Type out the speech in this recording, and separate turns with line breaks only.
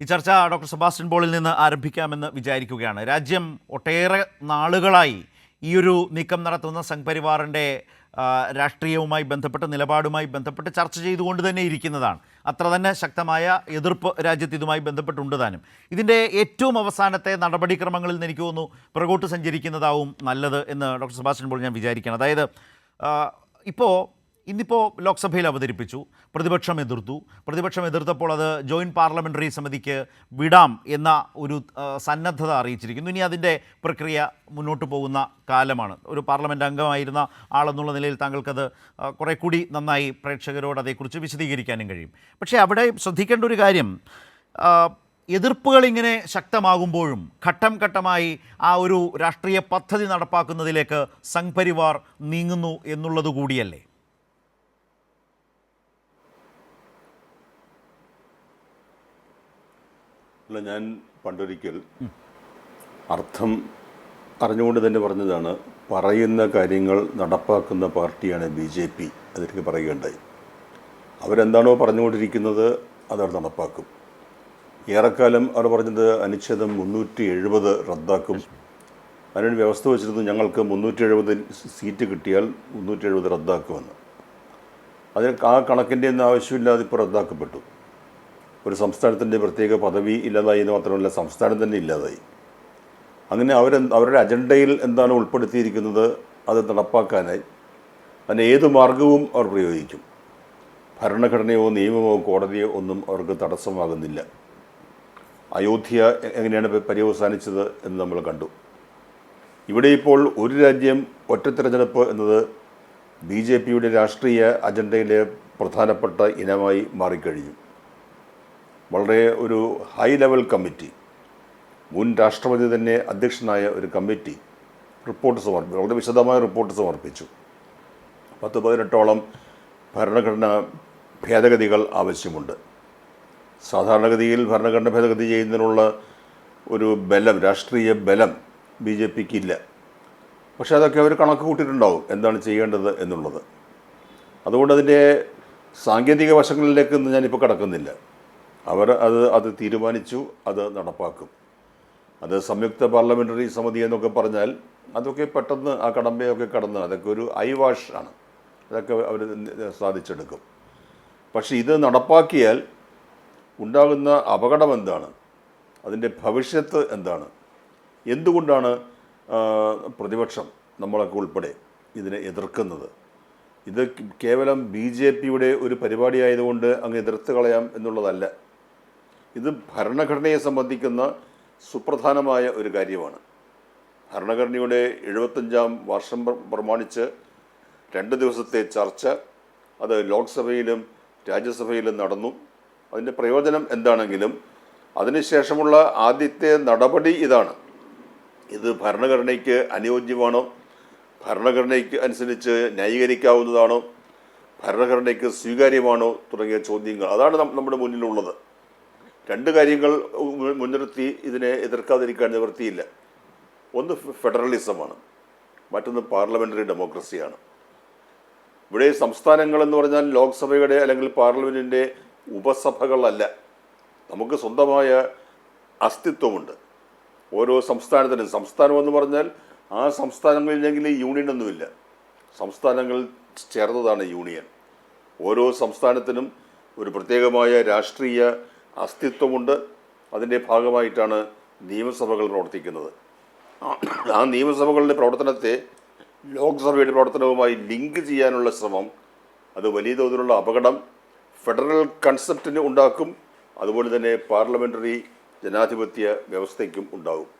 ഈ ചർച്ച doctor Sebastian ബോളിൽ നിന്ന് ആരംഭിക്കാമെന്ന് വിചാരിക്കുകയാണ്. രാജ്യം ഒട്ടേറെ നാളുകളായി ഈ ഒരു നീക്കം നടത്തുന്ന സംഘ്പരിവാറിന്റെ രാഷ്ട്രീയവുമായി ബന്ധപ്പെട്ട് നിലപാടുമായി ബന്ധപ്പെട്ട് ചർച്ച ചെയ്തുകൊണ്ട് തന്നെ ഇരിക്കുന്നതാണ്. അത്ര തന്നെ ശക്തമായ എതിർപ്പ് രാജ്യത്ത് ഇതുമായി ബന്ധപ്പെട്ടുണ്ട് താനും. ഇതിന്റെ ഏറ്റവും അവസാനത്തെ നടപടിക്രമങ്ങളിൽ നിന്ന് എനിക്ക് തോന്നുന്നു പുറകോട്ട് സഞ്ചരിക്കുന്നതാവും നല്ലത് എന്ന് ഡോക്ടർ സെബാസ്റ്റ്യൻ പോൾ ഞാൻ വിചാരിക്കുകയാണ്. അതായത് ഇപ്പോൾ ഇന്നിപ്പോൾ ലോക്സഭയിൽ അവതരിപ്പിച്ചു പ്രതിപക്ഷം എതിർത്തു. പ്രതിപക്ഷം എതിർത്തപ്പോൾ അത് ജോയിന്റ് പാർലമെന്ററി സമിതിക്ക് വിടാം എന്ന ഒരു സന്നദ്ധത അറിയിച്ചിരിക്കുന്നു. ഇനി അതിന്റെ പ്രക്രിയ മുന്നോട്ട് പോകുന്ന കാലമാണ്. ഒരു പാർലമെന്റ് അംഗമായിരുന്ന ആളെന്നുള്ള നിലയിൽ താങ്കൾക്കത് കുറേ കൂടി നന്നായി പ്രേക്ഷകരോട് അതേക്കുറിച്ച് വിശദീകരിക്കാനും കഴിയും. പക്ഷേ അവിടെ ശ്രദ്ധിക്കേണ്ട ഒരു കാര്യം എതിർപ്പുകൾ ഇങ്ങനെ ശക്തമാകുമ്പോഴും ഘട്ടം ഘട്ടമായി ആ ഒരു രാഷ്ട്രീയ പദ്ധതി നടപ്പാക്കുന്നതിലേക്ക് സംഘ് നീങ്ങുന്നു എന്നുള്ളത് കൂടിയല്ലേ?
അല്ല ഞാൻ പണ്ടൊരിക്കൽ അർത്ഥം അറിഞ്ഞുകൊണ്ട് തന്നെ പറഞ്ഞതാണ് പറയുന്ന കാര്യങ്ങൾ നടപ്പാക്കുന്ന പാർട്ടിയാണ് ബി ജെ പി. അതെനിക്ക് പറയുകയുണ്ടായി. അവരെന്താണോ പറഞ്ഞുകൊണ്ടിരിക്കുന്നത് അതവർ നടപ്പാക്കും. ഏറെക്കാലം അവർ പറഞ്ഞത് അനുച്ഛേദം മുന്നൂറ്റി എഴുപത് റദ്ദാക്കും. അതിനൊരു വ്യവസ്ഥ വെച്ചിരുന്നു ഞങ്ങൾക്ക് മുന്നൂറ്റി എഴുപത് സീറ്റ് കിട്ടിയാൽ മുന്നൂറ്റി എഴുപത് റദ്ദാക്കുമെന്ന്. അതിന് ആ കണക്കിന്റെ ഒന്നും ആവശ്യമില്ലാതെ ഇപ്പോൾ റദ്ദാക്കപ്പെട്ടു. ഒരു സംസ്ഥാനത്തിന്റെ പ്രത്യേക പദവി ഇല്ലാതായി എന്ന് മാത്രമല്ല സംസ്ഥാനം തന്നെ ഇല്ലാതായി. അങ്ങനെ അവർ അവരുടെ അജണ്ടയിൽ എന്താണ് ഉൾപ്പെടുത്തിയിരിക്കുന്നത് അത് നടപ്പാക്കാനായി അതിന് ഏത് മാർഗവും അവർ പ്രയോഗിക്കും. ഭരണഘടനയോ നിയമമോ കോടതിയോ ഒന്നും അവർക്ക് തടസ്സമാകുന്നില്ല. അയോധ്യ എങ്ങനെയാണ് പര്യവസാനിച്ചത് എന്ന് നമ്മൾ കണ്ടു. ഇവിടെ ഇപ്പോൾ ഒരു രാജ്യം ഒറ്റ തിരഞ്ഞെടുപ്പ് എന്നത് ബി ജെ പിയുടെ രാഷ്ട്രീയ അജണ്ടയിലെ പ്രധാനപ്പെട്ട ഇനമായി മാറിക്കഴിഞ്ഞു. വളരെ ഒരു ഹൈ ലെവൽ കമ്മിറ്റി മുൻ രാഷ്ട്രപതി തന്നെ അധ്യക്ഷനായ ഒരു കമ്മിറ്റി റിപ്പോർട്ട് സമർപ്പിച്ചു വളരെ വിശദമായ റിപ്പോർട്ട് സമർപ്പിച്ചു. പത്ത് പതിനെട്ടോളം ഭരണഘടനാ ഭേദഗതികൾ ആവശ്യമുണ്ട്. സാധാരണഗതിയിൽ ഭരണഘടന ഭേദഗതി ചെയ്യുന്നതിനുള്ള ഒരു ബലം രാഷ്ട്രീയ ബലം ബി ജെ പിക്ക് ഇല്ല. പക്ഷേ അതൊക്കെ അവർ കണക്ക് കൂട്ടിയിട്ടുണ്ടാവും എന്താണ് ചെയ്യേണ്ടത് എന്നുള്ളത്. അതുകൊണ്ട് അതിന്റെ സാങ്കേതിക വശങ്ങളിലേക്കൊന്നും ഞാനിപ്പോൾ കടക്കുന്നില്ല. അവർ അത് അത് തീരുമാനിച്ചു അത് നടപ്പാക്കും. അത് സംയുക്ത പാർലമെന്ററി സമിതി എന്നൊക്കെ പറഞ്ഞാൽ അതൊക്കെ പെട്ടെന്ന് ആ കടമ്പയൊക്കെ കടന്ന് അതൊക്കെ ഒരു ഐ വാഷ് ആണ്. അതൊക്കെ അവർ സാധിച്ചെടുക്കും. പക്ഷേ ഇത് നടപ്പാക്കിയാൽ ഉണ്ടാകുന്ന അപകടം എന്താണ്? അതിന്റെ ഭവിഷ്യത്ത് എന്താണ്? എന്തുകൊണ്ടാണ് പ്രതിപക്ഷം നമ്മളൊക്കെ ഉൾപ്പെടെ ഇതിനെ എതിർക്കുന്നത്? ഇത് കേവലം ബി ജെ പിയുടെ ഒരു പരിപാടിയായതുകൊണ്ട് അങ്ങ് എതിർത്ത് കളയാം എന്നുള്ളതല്ല. ഇത് ഭരണഘടനയെ സംബന്ധിക്കുന്ന സുപ്രധാനമായ ഒരു കാര്യമാണ്. ഭരണഘടനയുടെ എഴുപത്തഞ്ചാം വർഷം പ്രമാണിച്ച് രണ്ട് ദിവസത്തെ ചർച്ച അത് ലോക്സഭയിലും രാജ്യസഭയിലും നടന്നു. അതിന്റെ പ്രയോജനം എന്താണെങ്കിലും അതിനുശേഷമുള്ള ആദ്യത്തെ നടപടി ഇതാണ്. ഇത് ഭരണഘടനയ്ക്ക് അനുയോജ്യമാണോ? ഭരണഘടനയ്ക്ക് അനുസരിച്ച് ന്യായീകരിക്കാവുന്നതാണോ? ഭരണഘടനയ്ക്ക് സ്വീകാര്യമാണോ? തുടങ്ങിയ ചോദ്യങ്ങൾ. അതാണ് നമ്മുടെ മുന്നിലുള്ളത്. രണ്ട് കാര്യങ്ങൾ മുൻനിർത്തി ഇതിനെ എതിർക്കാതിരിക്കാൻ നിവൃത്തിയില്ല. ഒന്ന് ഫെഡറലിസമാണ്. മറ്റൊന്ന് പാർലമെന്ററി ഡെമോക്രസിയാണ്. ഇവിടെ സംസ്ഥാനങ്ങൾ എന്ന് പറഞ്ഞാൽ ലോക്സഭയുടെ അല്ലെങ്കിൽ പാർലമെന്റിന്റെ ഉപസഭകളല്ല. നമുക്ക് സ്വന്തമായ അസ്തിത്വമുണ്ട്. ഓരോ സംസ്ഥാനത്തിനും സംസ്ഥാനം എന്ന് പറഞ്ഞാൽ ആ സംസ്ഥാനങ്ങളില്ലെങ്കിൽ യൂണിയൻ ഒന്നുമില്ല. സംസ്ഥാനങ്ങൾ ചേർന്നതാണ് യൂണിയൻ. ഓരോ സംസ്ഥാനത്തിനും ഒരു പ്രത്യേകമായ രാഷ്ട്രീയ അസ്തിത്വമുണ്ട്. അതിന്റെ ഭാഗമായിട്ടാണ് നിയമസഭകൾ പ്രവർത്തിക്കുന്നത്. ആ- നിയമസഭകളുടെ പ്രവർത്തനത്തെ ലോക്സഭയുടെ പ്രവർത്തനവുമായി ലിങ്ക് ചെയ്യാനുള്ള ശ്രമം അത് വലിയ തോതിലുള്ള അപകടം ഫെഡറൽ കൺസെപ്റ്റിന് ഉണ്ടാക്കും. അതുപോലെ തന്നെ പാർലമെന്ററി ജനാധിപത്യ വ്യവസ്ഥയ്ക്കും ഉണ്ടാകും